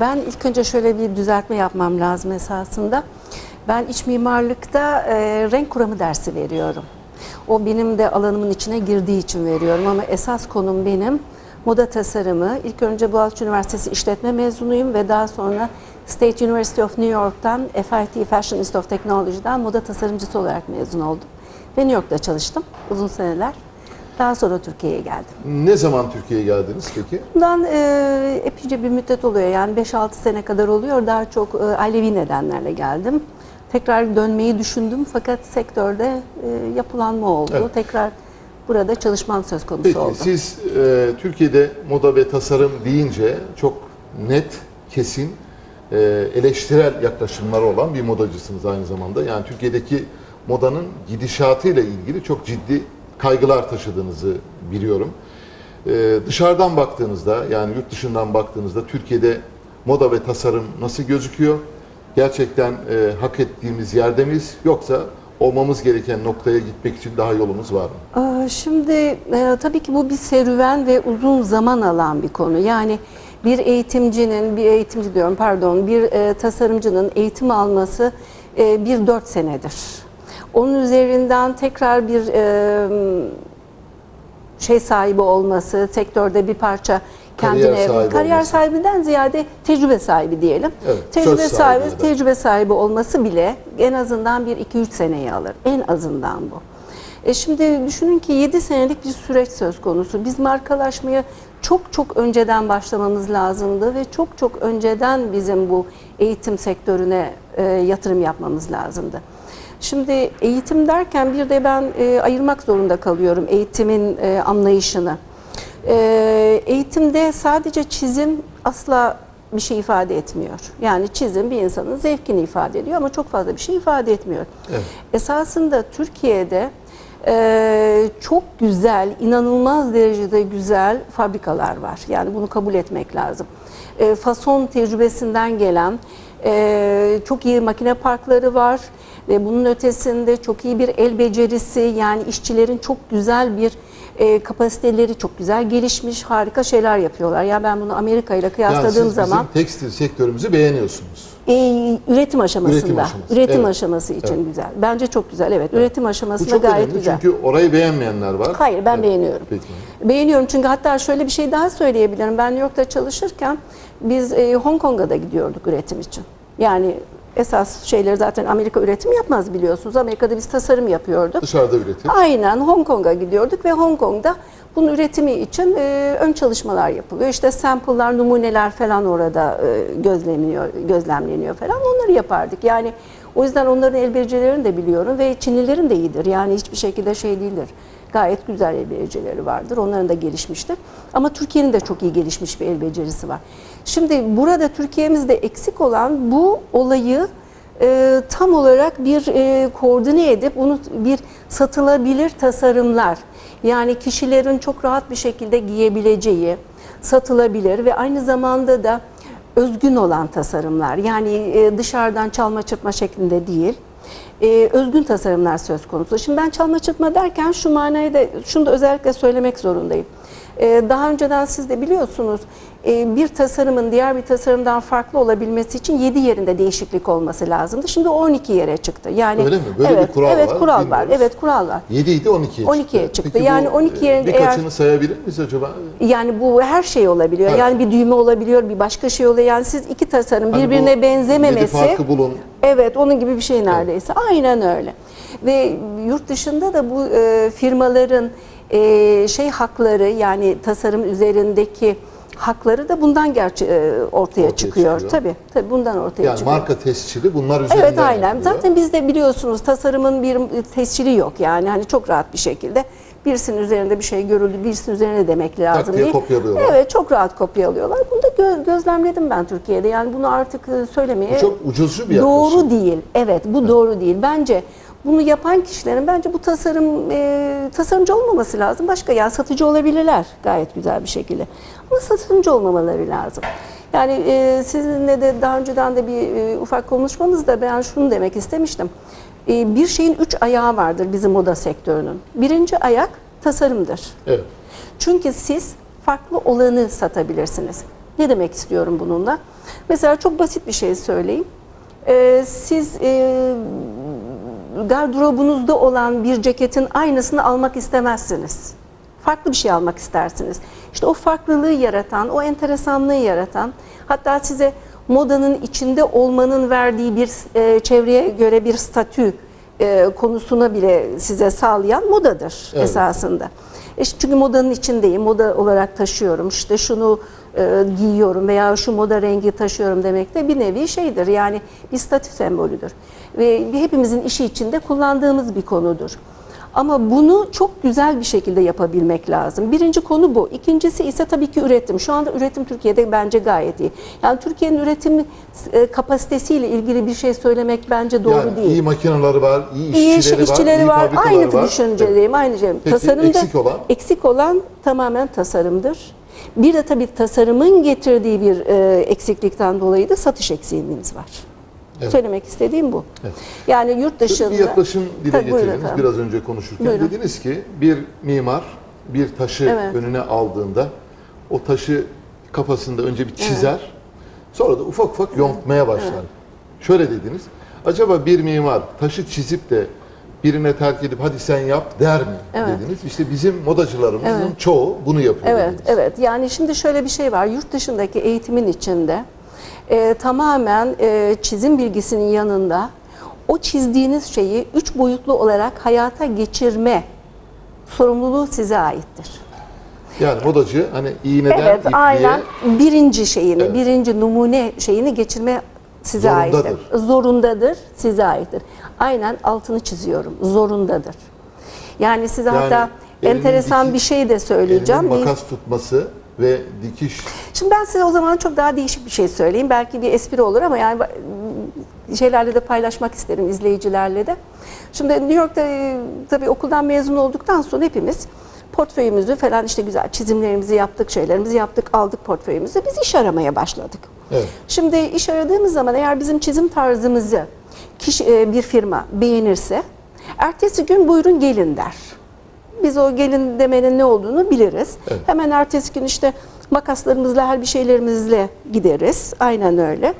Ben ilk önce şöyle bir düzeltme yapmam lazım esasında. Ben iç mimarlıkta e, renk kuramı dersi veriyorum. O benim de alanımın içine girdiği için veriyorum ama esas konum benim moda tasarımı. İlk önce Boğaziçi Üniversitesi işletme mezunuyum ve daha sonra State University of New York'tan FIT Fashion Institute of Technology'den moda tasarımcısı olarak mezun oldum. Ve New York'ta çalıştım uzun seneler. Daha sonra Türkiye'ye geldim. Ne zaman Türkiye'ye geldiniz peki? Bundan e, epeyce bir müddet oluyor yani 5-6 sene kadar oluyor. Daha çok e, ailevi nedenlerle geldim. Tekrar dönmeyi düşündüm fakat sektörde e, yapılanma oldu. Evet. Tekrar burada çalışmam söz konusu Peki oldu. siz e, Türkiye'de moda ve tasarım deyince çok net, kesin, e, eleştirel yaklaşımları olan bir modacısınız aynı zamanda. Yani Türkiye'deki modanın gidişatıyla ilgili çok ciddi kaygılar taşıdığınızı biliyorum. E, dışarıdan baktığınızda yani yurt dışından baktığınızda Türkiye'de moda ve tasarım nasıl gözüküyor? Gerçekten e, hak ettiğimiz yerde miyiz yoksa olmamız gereken noktaya gitmek için daha yolumuz var mı? Aa, Şimdi e, tabii ki bu bir serüven ve uzun zaman alan bir konu. Yani bir eğitimcinin, bir eğitimci diyorum pardon, bir e, tasarımcının eğitim alması e, bir dört senedir. Onun üzerinden tekrar bir e, şey sahibi olması, sektörde bir parça Kariyer kendine sahibi kariyer olması. sahibinden ziyade tecrübe sahibi diyelim. Evet, tecrübe sahibi sahibi, tecrübe sahibi olması bile en azından bir 2-3 seneyi alır. En azından bu. E şimdi düşünün ki 7 senelik bir süreç söz konusu. Biz markalaşmaya çok çok önceden başlamamız lazımdı ve çok çok önceden bizim bu eğitim sektörüne e, yatırım yapmamız lazımdı. Şimdi eğitim derken bir de ben e, ayırmak zorunda kalıyorum eğitimin e, anlayışını. E, eğitimde sadece çizim asla bir şey ifade etmiyor. Yani çizim bir insanın zevkini ifade ediyor ama çok fazla bir şey ifade etmiyor. Evet. Esasında Türkiye'de e, çok güzel, inanılmaz derecede güzel fabrikalar var. Yani bunu kabul etmek lazım. E, fason tecrübesinden gelen e, çok iyi makine parkları var ve bunun ötesinde çok iyi bir el becerisi yani işçilerin çok güzel bir e, kapasiteleri çok güzel gelişmiş harika şeyler yapıyorlar. Ya ben bunu Amerika ile Yani kıyasladığım siz zaman bizim tekstil sektörümüzü beğeniyorsunuz. e, üretim aşamasında, Üretim üretim, aşaması, evet. aşaması için güzel. Bence çok güzel. Evet, üretim Bu aşamasında çok gayet önemli güzel. çünkü orayı beğenmeyenler var. Hayır ben Evet, beğeniyorum. Peki. Beğeniyorum çünkü hatta şöyle bir şey daha söyleyebilirim. Ben New York'ta çalışırken biz e, Hong Kong'a da gidiyorduk üretim için. Yani esas şeyleri zaten Amerika üretim yapmaz biliyorsunuz. Amerika'da biz tasarım yapıyorduk. Dışarıda üretim. Aynen Hong Kong'a gidiyorduk ve Hong Kong'da bunun üretimi için e, ön çalışmalar yapılıyor. İşte sample'lar, numuneler falan orada e, gözlemleniyor, gözlemleniyor falan. Onları yapardık. Yani o yüzden onların el becerilerini de biliyorum ve Çinlilerin de iyidir. Yani hiçbir şekilde şey değildir. Gayet güzel el becerileri vardır. Onların da gelişmiştir. Ama Türkiye'nin de çok iyi gelişmiş bir el becerisi var. Şimdi burada Türkiye'mizde eksik olan bu olayı e, tam olarak bir e, koordine edip bunu bir satılabilir tasarımlar yani kişilerin çok rahat bir şekilde giyebileceği satılabilir ve aynı zamanda da özgün olan tasarımlar yani e, dışarıdan çalma çırpma şeklinde değil e, özgün tasarımlar söz konusu. Şimdi ben çalma çırpma derken şu manayı da şunu da özellikle söylemek zorundayım. E, daha önceden siz de biliyorsunuz e, bir tasarımın diğer bir tasarımdan farklı olabilmesi için 7 yerinde değişiklik olması lazımdı. Şimdi o 12 yere çıktı. Yani Öyle mi? Böyle bir evet, kural evet, var, kural var. Evet kural var. 7 idi 12'ye 12'ye çıktı. çıktı. Peki Yani bu, 12 e, yerin birkaçını eğer- sayabilir miyiz acaba? Yani bu her şey olabiliyor. Evet. Yani bir düğme olabiliyor, bir başka şey oluyor. Yani siz iki tasarım Hani birbirine benzememesi. farkı bulun. Evet, onun gibi bir şey neredeyse. Aynen öyle. Ve yurt dışında da bu e, firmaların e, şey hakları yani tasarım üzerindeki hakları da bundan gerçi e, ortaya, Ortaya çıkıyor. çıkıyor. Tabii, tabii bundan ortaya Yani çıkıyor. marka tescili bunlar üzerinden Evet aynen. yapılıyor. Zaten bizde biliyorsunuz tasarımın bir tescili yok yani hani çok rahat bir şekilde birisinin üzerinde bir şey görüldü, birisinin üzerine demek lazım diye değil. kopyalıyorlar. Evet çok rahat kopyalıyorlar. Gö- gözlemledim ben Türkiye'de. Yani bunu artık e, söylemeye Bu çok ucuzcu bir yaklaşım. doğru değil. Evet bu doğru değil. Bence bunu yapan kişilerin bence bu tasarım e, tasarımcı olmaması lazım. Başka ya satıcı olabilirler gayet güzel bir şekilde. Ama tasarımcı olmamaları lazım. Yani e, sizinle de daha önceden de bir e, ufak konuşmamızda ben şunu demek istemiştim. E, bir şeyin üç ayağı vardır bizim moda sektörünün. Birinci ayak tasarımdır. Evet. Çünkü siz farklı olanı satabilirsiniz. Ne demek istiyorum bununla? Mesela çok basit bir şey söyleyeyim. Ee, siz e, gardırobunuzda olan bir ceketin aynısını almak istemezsiniz. Farklı bir şey almak istersiniz. İşte o farklılığı yaratan, o enteresanlığı yaratan, hatta size modanın içinde olmanın verdiği bir e, çevreye göre bir statü e, konusuna bile size sağlayan modadır Evet. esasında. E, çünkü modanın içindeyim, moda olarak taşıyorum. İşte şunu e, giyiyorum veya şu moda rengi taşıyorum demek de bir nevi şeydir. Yani bir statü sembolüdür. Ve hepimizin işi içinde kullandığımız bir konudur. Ama bunu çok güzel bir şekilde yapabilmek lazım. Birinci konu bu. İkincisi ise tabii ki üretim. Şu anda üretim Türkiye'de bence gayet iyi. Yani Türkiye'nin üretim e, kapasitesiyle ilgili bir şey söylemek bence doğru yani değil. iyi makineleri var, iyi İyi işçileri, iş- işçileri var, var. iyi fabrikaları Aynı var. düşüncedeyim. Aynı şey. Peki, Tasarımda eksik olan? eksik olan tamamen tasarımdır. Bir de tabii tasarımın getirdiği bir e, eksiklikten dolayı da satış eksiğimiz var. Evet. Söylemek istediğim bu. Evet. Yani yurt dışında bir yaklaşım dile Tabii, getirdiniz biraz önce konuşurken. Buyurun. Dediniz ki bir mimar bir taşı Evet. önüne aldığında o taşı kafasında önce bir çizer. Sonra da ufak ufak yontmaya başlar. Şöyle dediniz. Acaba bir mimar taşı çizip de birine terk edip hadi sen yap der mi Evet. dediniz. İşte bizim modacılarımızın Evet. çoğu bunu yapıyor. Evet, dediniz. evet. Yani şimdi şöyle bir şey var. Yurt dışındaki eğitimin içinde e, tamamen e, çizim bilgisinin yanında o çizdiğiniz şeyi üç boyutlu olarak hayata geçirme sorumluluğu size aittir. Yani modacı hani iğneden evet, ipliğe aynen. Birinci şeyini, Evet. birinci numune şeyini geçirme size Zorundadır. aittir. Zorundadır, size aittir. Aynen altını çiziyorum. Zorundadır. Yani size Yani hatta enteresan diki- bir şey de söyleyeceğim. Bir- makas tutması ve dikiş Şimdi ben size o zaman çok daha değişik bir şey söyleyeyim. Belki bir espri olur ama yani şeylerle de paylaşmak isterim izleyicilerle de. Şimdi New York'ta e, tabii okuldan mezun olduktan sonra hepimiz portföyümüzü falan işte güzel çizimlerimizi yaptık, şeylerimizi yaptık, aldık portföyümüzü. Biz iş aramaya başladık. Evet. Şimdi iş aradığımız zaman eğer bizim çizim tarzımızı kişi, e, bir firma beğenirse ertesi gün buyurun gelin der. Biz o gelin demenin ne olduğunu biliriz. Evet. Hemen ertesi gün işte makaslarımızla her bir şeylerimizle gideriz. Aynen öyle.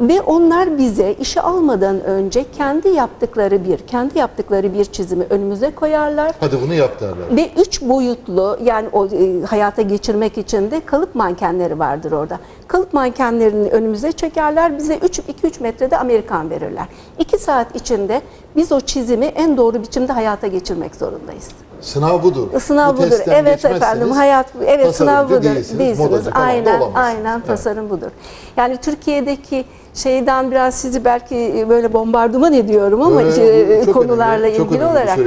Ve onlar bize işe almadan önce kendi yaptıkları bir, kendi yaptıkları bir çizimi önümüze koyarlar. hadi bunu yap derler. Ve üç boyutlu yani o e, hayata geçirmek için de kalıp mankenleri vardır orada. Kalıp mankenlerini önümüze çekerler. Bize 2-3 metrede Amerikan verirler. 2 saat içinde biz o çizimi en doğru biçimde hayata geçirmek zorundayız. Sınav budur. Sınav Bu budur. Evet efendim. Hayat evet sınav budur. Değilsiniz, Aynen aynen Evet. tasarım budur. Yani Türkiye'deki şeyden biraz sizi belki böyle bombardıman ediyorum ama işte çok konularla önemli, ilgili olarak.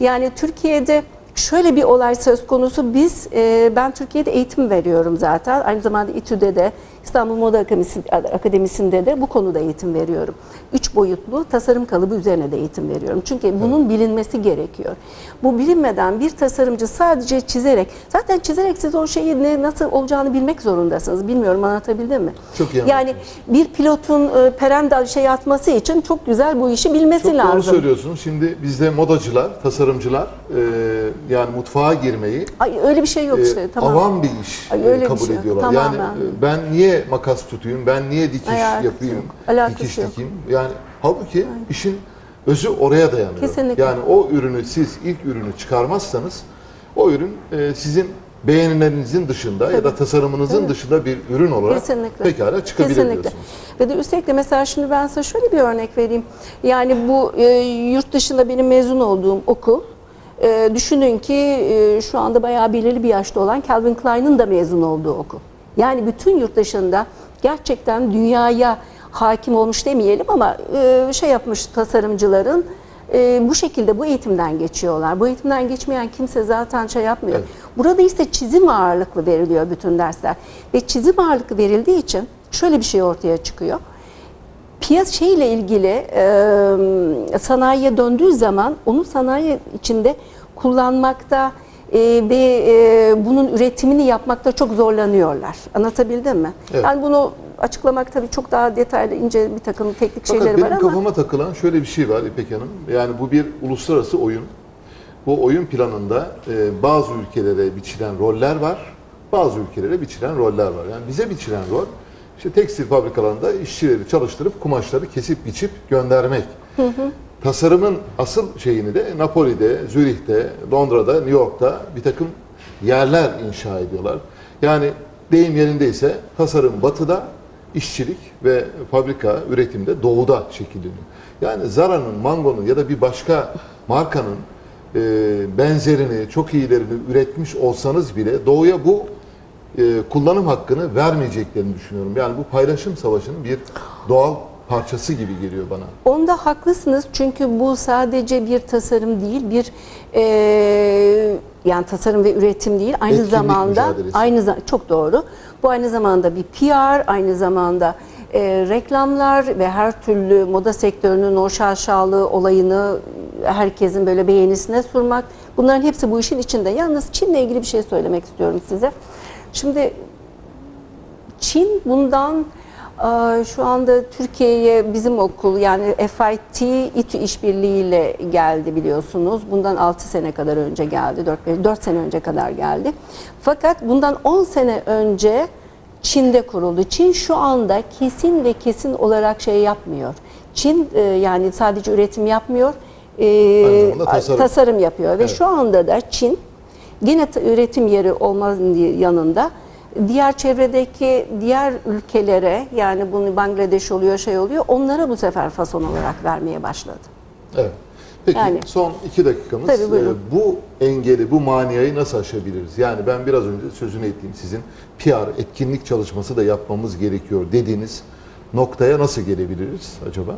Yani Türkiye'de şöyle bir olay söz konusu. Biz e, ben Türkiye'de eğitim veriyorum zaten. Aynı zamanda İTÜ'de de İstanbul Moda Akademisi, Akademisi'nde de bu konuda eğitim veriyorum. Üç boyutlu tasarım kalıbı üzerine de eğitim veriyorum. Çünkü bunun bilinmesi gerekiyor. Bu bilinmeden bir tasarımcı sadece çizerek, zaten çizerek siz o şeyi ne nasıl olacağını bilmek zorundasınız. Bilmiyorum anlatabildim mi? Çok iyi Yani bir pilotun e, perendal şey atması için çok güzel bu işi bilmesi Çok lazım. doğru söylüyorsunuz. Şimdi bizde modacılar, tasarımcılar e, yani mutfağa girmeyi Ay öyle bir şey yok e, işte. Tamam. avam bir iş Ay, e, öyle bir kabul şey. ediyorlar. Tamamen. Yani e, ben niye makas tutayım, ben niye dikiş Alakası yapayım, yok. Alakası dikiş yok. dikeyim. Yani halbuki işin özü oraya dayanıyor. Kesinlikle. Yani o ürünü siz ilk ürünü çıkarmazsanız o ürün e, sizin beğenilerinizin dışında ya da tasarımınızın dışında bir ürün olarak Kesinlikle. pekala çıkabilir Kesinlikle. diyorsunuz. Ve de üstelik de mesela şimdi ben size şöyle bir örnek vereyim. Yani bu e, yurt dışında benim mezun olduğum okul e, düşünün ki e, şu anda bayağı belirli bir yaşta olan Calvin Klein'ın da mezun olduğu okul. Yani bütün yurt dışında gerçekten dünyaya hakim olmuş demeyelim ama e, şey yapmış tasarımcıların e, bu şekilde bu eğitimden geçiyorlar. Bu eğitimden geçmeyen kimse zaten şey yapmıyor. Evet. Burada ise çizim ağırlıklı veriliyor bütün dersler. Ve çizim ağırlıklı verildiği için şöyle bir şey ortaya çıkıyor. Piyasa şeyle ilgili e, sanayiye döndüğü zaman onu sanayi içinde kullanmakta e, ve e, bunun üretimini yapmakta çok zorlanıyorlar. Anlatabildim mi? Evet. Yani bunu açıklamak tabii çok daha detaylı, ince bir takım teknik Fakat şeyleri benim var ama kafama takılan şöyle bir şey var İpek Hanım. Yani bu bir uluslararası oyun. Bu oyun planında e, bazı ülkelere biçilen roller var. bazı ülkelere biçilen roller var. Yani bize biçilen rol işte tekstil fabrikalarında işçileri çalıştırıp kumaşları kesip biçip göndermek. Tasarımın asıl şeyini de Napoli'de, Zürih'te, Londra'da, New York'ta bir takım yerler inşa ediyorlar. Yani deyim yerindeyse tasarım batıda, işçilik ve fabrika üretimde doğuda şekilleniyor. Yani Zara'nın, Mango'nun ya da bir başka markanın e, benzerini, çok iyilerini üretmiş olsanız bile doğuya bu e, kullanım hakkını vermeyeceklerini düşünüyorum. Yani bu paylaşım savaşının bir doğal parçası gibi geliyor bana. Onda haklısınız çünkü bu sadece bir tasarım değil, bir eee, yani tasarım ve üretim değil, aynı Etkinlik zamanda mücadelesi. aynı çok doğru. Bu aynı zamanda bir PR, aynı zamanda eee, reklamlar ve her türlü moda sektörünün o şaşalı olayını herkesin böyle beğenisine sunmak. Bunların hepsi bu işin içinde. Yalnız Çin'le ilgili bir şey söylemek istiyorum size. Şimdi Çin bundan e, şu anda Türkiye'ye bizim okul yani FIT İTÜ işbirliğiyle geldi biliyorsunuz. Bundan 6 sene kadar önce geldi. 4, 4 sene önce kadar geldi. Fakat bundan 10 sene önce Çin'de kuruldu. Çin şu anda kesin ve kesin olarak şey yapmıyor. Çin e, yani sadece üretim yapmıyor. e, Aynı tasarım. tasarım yapıyor ve Evet. şu anda da Çin Yine üretim yeri olmanın yanında diğer çevredeki diğer ülkelere yani bunu Bangladeş oluyor şey oluyor onlara bu sefer fason olarak vermeye başladı. Evet. Peki Yani- son iki dakikamız. Tabii, buyurun. Ee, bu engeli, bu maniayı nasıl aşabiliriz? Yani ben biraz önce sözünü ettiğim sizin PR, etkinlik çalışması da yapmamız gerekiyor dediğiniz noktaya nasıl gelebiliriz acaba?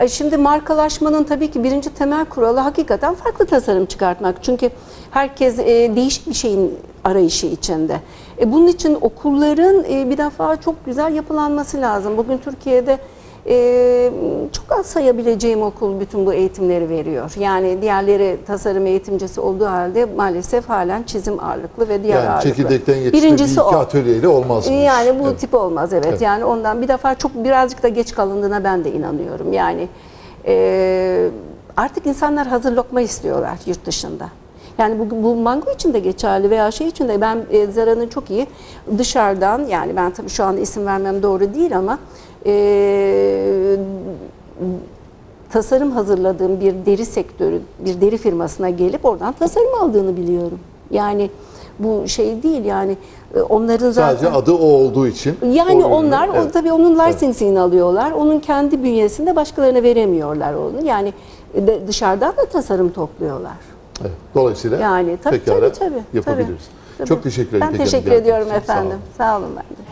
E, Şimdi markalaşmanın tabii ki birinci temel kuralı hakikaten farklı tasarım çıkartmak. Çünkü herkes e, değişik bir şeyin arayışı içinde. E, bunun için okulların bir defa çok güzel yapılanması lazım. Bugün Türkiye'de e, çok az sayabileceğim okul bütün bu eğitimleri veriyor. Yani diğerleri tasarım eğitimcisi olduğu halde maalesef halen çizim ağırlıklı ve diğer yani ağırlıklı. çekirdekten Birincisi iki o. atölyeyle olmaz? Yani bu Evet. tip olmaz evet. Evet. Yani ondan bir defa çok birazcık da geç kalındığına ben de inanıyorum. Yani e, artık insanlar hazır lokma istiyorlar yurt dışında. Yani bu, bu mango için de geçerli veya şey için de ben e, Zara'nın çok iyi dışarıdan yani ben tabii şu anda isim vermem doğru değil ama e, tasarım hazırladığım bir deri sektörü, bir deri firmasına gelip oradan tasarım aldığını biliyorum. Yani bu şey değil yani e, onların zaten Sadece adı o olduğu için. yani o onlar o Evet. tabii onun licensing'ini alıyorlar. Onun kendi bünyesinde başkalarına veremiyorlar onu. Yani dışarıdan da tasarım topluyorlar. Evet. Dolayısıyla Yani tabii pekala tabii tabii. yapabiliriz. tabii. Çok teşekkür ederim. Ben teşekkür ediyorum için. Sağ olun. efendim. Sağ olun ben de.